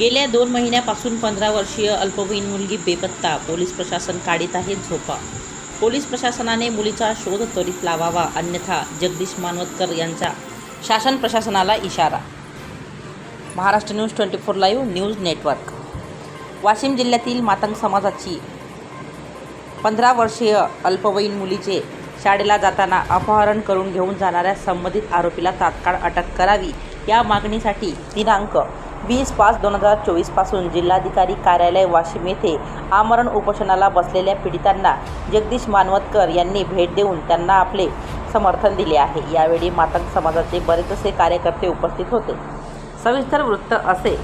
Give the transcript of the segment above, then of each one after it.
गेल्या दोन महिन्यापासून पंधरा वर्षीय अल्पवयीन मुलगी बेपत्ता. पोलीस प्रशासन काढीत आहे झोपा. पोलीस प्रशासनाने मुलीचा शोध त्वरित लावावा अन्यथा जगदीश मानवतकर यांचा शासन प्रशासनाला इशारा. Maharashtra news twenty four live news network. Washim जिल्ह्यातील मातंग समाजाची पंधरा वर्षीय अल्पवयीन मुलीचे शाळेला जाताना अपहरण करून घेऊन जाणाऱ्या संबंधित आरोपीला तात्काळ अटक करावी. या मागणीसाठी दिनांक वीस पाच दोन हजार चोवीसपासून जिल्हाधिकारी कार्यालय वाशिम येथे आमरण उपोषणाला बसलेल्या पीडितांना जगदीश मानवतकर यांनी भेट देऊन त्यांना आपले समर्थन दिले आहे. यावेळी मातंग समाजाचे बरेचसे कार्यकर्ते उपस्थित होते. सविस्तर वृत्त असे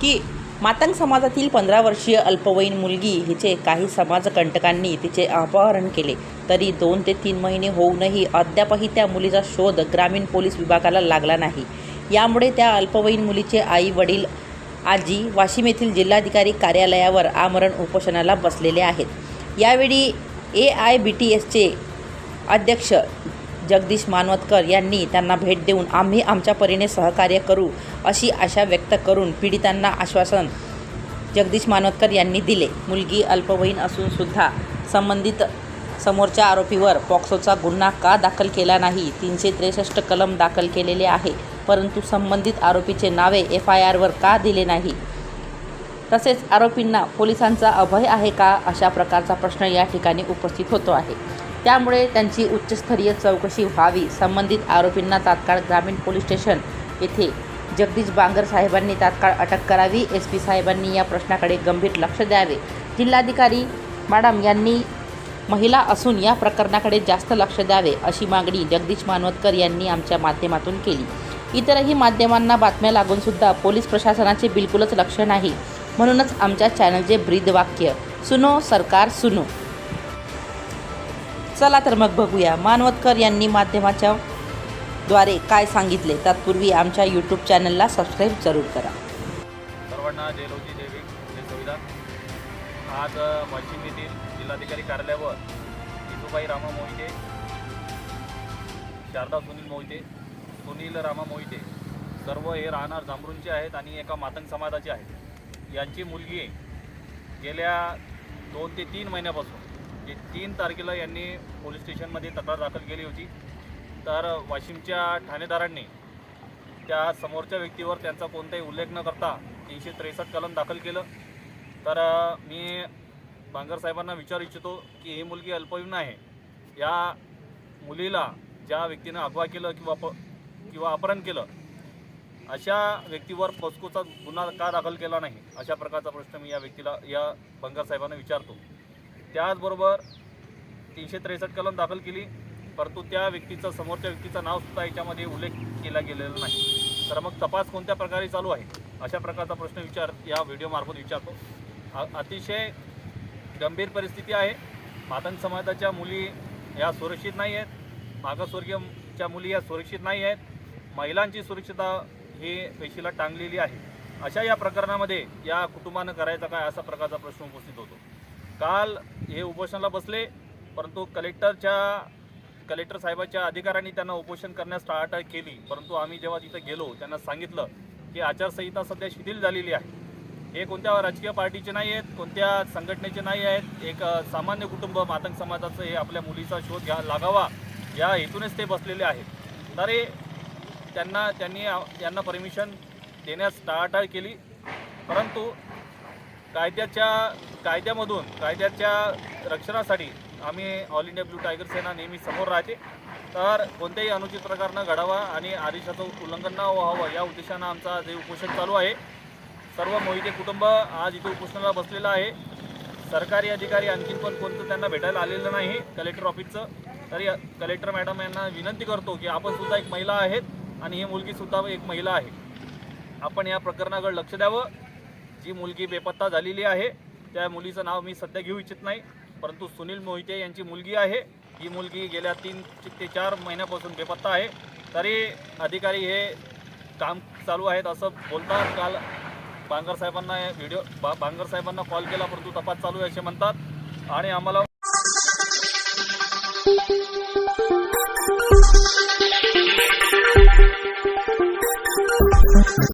की मातंग समाजातील पंधरा वर्षीय अल्पवयीन मुलगी हिचे काही समाजकंटकांनी तिचे अपहरण केले. तरी दोन ते तीन महिने होऊनही अद्यापही त्या मुलीचा शोध ग्रामीण पोलीस विभागाला लागला नाही. यामुळे त्या अल्पवयीन मुलीचे आई वडील आजी वाशिम येथील जिल्हाधिकारी कार्यालयावर आमरण उपोषणाला बसलेले आहेत. यावेळी ए आय बी टी एसचे अध्यक्ष जगदीश मानवतकर यांनी त्यांना भेट देऊन आम्ही आमच्या परीने सहकार्य करू अशी आशा व्यक्त करून पीडितांना आश्वासन जगदीश मानवतकर यांनी दिले. मुलगी अल्पवयीन असूनसुद्धा संबंधित समोरच्या आरोपीवर पॉक्सोचा गुन्हा का दाखल केला नाही? तीनशे त्रेसष्ट कलम दाखल केलेले आहे. परंतु संबंधित आरोपीचे नावे एफ आय आरवर का दिले नाही? तसेच आरोपींना पोलिसांचा अभय आहे का अशा प्रकारचा प्रश्न या ठिकाणी उपस्थित होतो आहे. त्यामुळे त्यांची उच्चस्तरीय चौकशी व्हावी. संबंधित आरोपींना तात्काळ ग्रामीण पोलीस स्टेशन येथे जगदीश बांगर साहेबांनी तात्काळ अटक करावी. एस पी साहेबांनी या प्रश्नाकडे गंभीर लक्ष द्यावे. जिल्हाधिकारी मॅडम यांनी महिला असून या प्रकरणाकडे जास्त लक्ष द्यावे अशी मागणी जगदीश मानवतकर यांनी आमच्या माध्यमातून केली. इतरही माध्यमांना बातम्या लागून सुद्धा पोलीस प्रशासनाचे बिलकुलच लक्ष नाही. म्हणूनच आमच्या चॅनलचे ब्रीदवाक्य सुनो सरकार सुनो. चला तर मग बघूया मानवतकर यांनी माध्यमाच्या द्वारे काय सांगितले तत्पूर्वी आमच्या यूट्यूब चॅनलला सबस्क्राईब जरूर करा. सर्वांना जय रोजी जय जय संविधान. आज वाशिम येथील जिल्हाधिकारी कार्यालयावर जितूबाई रामा मोहिते शारदा सुनील मोहिते सुनील रामा मोहिते. सर्व हे राहणार जांभरूनचे आहेत आणि एका मातंग समाजाचे आहेत. यांची मुलगी गेल्या दोन ते तीन महिन्यापासून जे तीन तारखेला यांनी पोलीस स्टेशनमध्ये तक्रार दाखल केली होती. तर वाशिमच्या ठाणेदारांनी त्या समोरच्या व्यक्तीवर त्यांचा कोणताही उल्लेख न करता तीनशे त्रेसष्ट कलम दाखल केलं. तर मी बांगर साहेबांना विचारू इच्छितो की ही मुलगी अल्पवयीन आहे. या मुलीला ज्या व्यक्तीनं अगवा केलं किंवा प किंवा अपहरण केलं अशा व्यक्तीवर पोस्कोचा गुन्हा का दाखल केला नाही? अशा प्रकारचा प्रश्न मी या व्यक्तीला या बंगार साहेबांना विचारतो. त्याचबरोबर तीनशे त्रेसष्ट कलम दाखल केली परंतु त्या व्यक्तीचं समोरच्या व्यक्तीचं नावसुद्धा याच्यामध्ये उल्लेख केला गेलेला नाही. तर मग तपास कोणत्या प्रकारे चालू आहे? अशा प्रकारचा प्रश्न विचार या व्हिडिओमार्फत विचारतो. अतिशय गंभीर परिस्थिती आहे. मातंग समाजाच्या मुली या सुरक्षित नाही आहेत मागासवर्गीयच्या मुली या सुरक्षित नाही आहेत महिलांची सुरक्षितता ही पेशीला टांगलेली आहे. अशा या प्रकरणामध्ये या कुटुंबानं करायचा काय असा प्रकारचा प्रश्न उपस्थित होतो. काल हे उपोषणाला बसले परंतु कलेक्टरच्या कलेक्टर साहेबाच्या अधिकाऱ्यांनी त्यांना उपोषण करण्यास टाळाटाळ केली. परंतु आम्ही जेव्हा तिथं गेलो त्यांना सांगितलं की आचारसंहिता सध्या शिथिल झालेली आहे. हे कोणत्या राजकीय पार्टीचे नाही आहेत कोणत्या संघटनेचे नाही आहेत एक सामान्य कुटुंब मातंग समाजाचं हे आपल्या मुलीचा शोध घ्या लागावा या हेतूनेच ते बसलेले आहेत. तर त्यांना त्यांनी यांना परमिशन देण्यास टाळाटाळ केली. परंतु कायद्याच्या कायद्यामधून कायद्याच्या रक्षणासाठी आम्ही All India Blue Tiger Sena नेहमी समोर राहते. तर कोणत्याही अनुचित प्रकार न घडावा आणि आदेशाचं उल्लंघन न व्हावं या उद्देशानं आमचा जे उपोषण चालू आहे. सर्व मोहिते कुटुंब आज इथे उपोषणाला बसलेलं आहे. सरकारी अधिकारी आणखीन पण कोणतं त्यांना भेटायला आलेलं नाही कलेक्टर ऑफिसचं तरी कलेक्टर मॅडम यांना विनंती करतो की आपण सुद्धा एक महिला आहेत. आणि ही मुलगीसुद्धा एक महिला आहे. आपण या प्रकरणाकडे लक्ष द्यावं. जी मुलगी बेपत्ता झालेली आहे त्या मुलीचं नाव मी सध्या घेऊ इच्छित नाही परंतु सुनील मोहिते यांची मुलगी आहे. ही मुलगी गेल्या तीन ते चार महिन्यापासून बेपत्ता आहे. तरी अधिकारी हे काम चालू आहेत असं बोलतात. काल बांगर साहेबांना व्हिडिओ बा बांगर साहेबांना कॉल केला परंतु तपास चालू आहे असे म्हणतात. आणि आम्हाला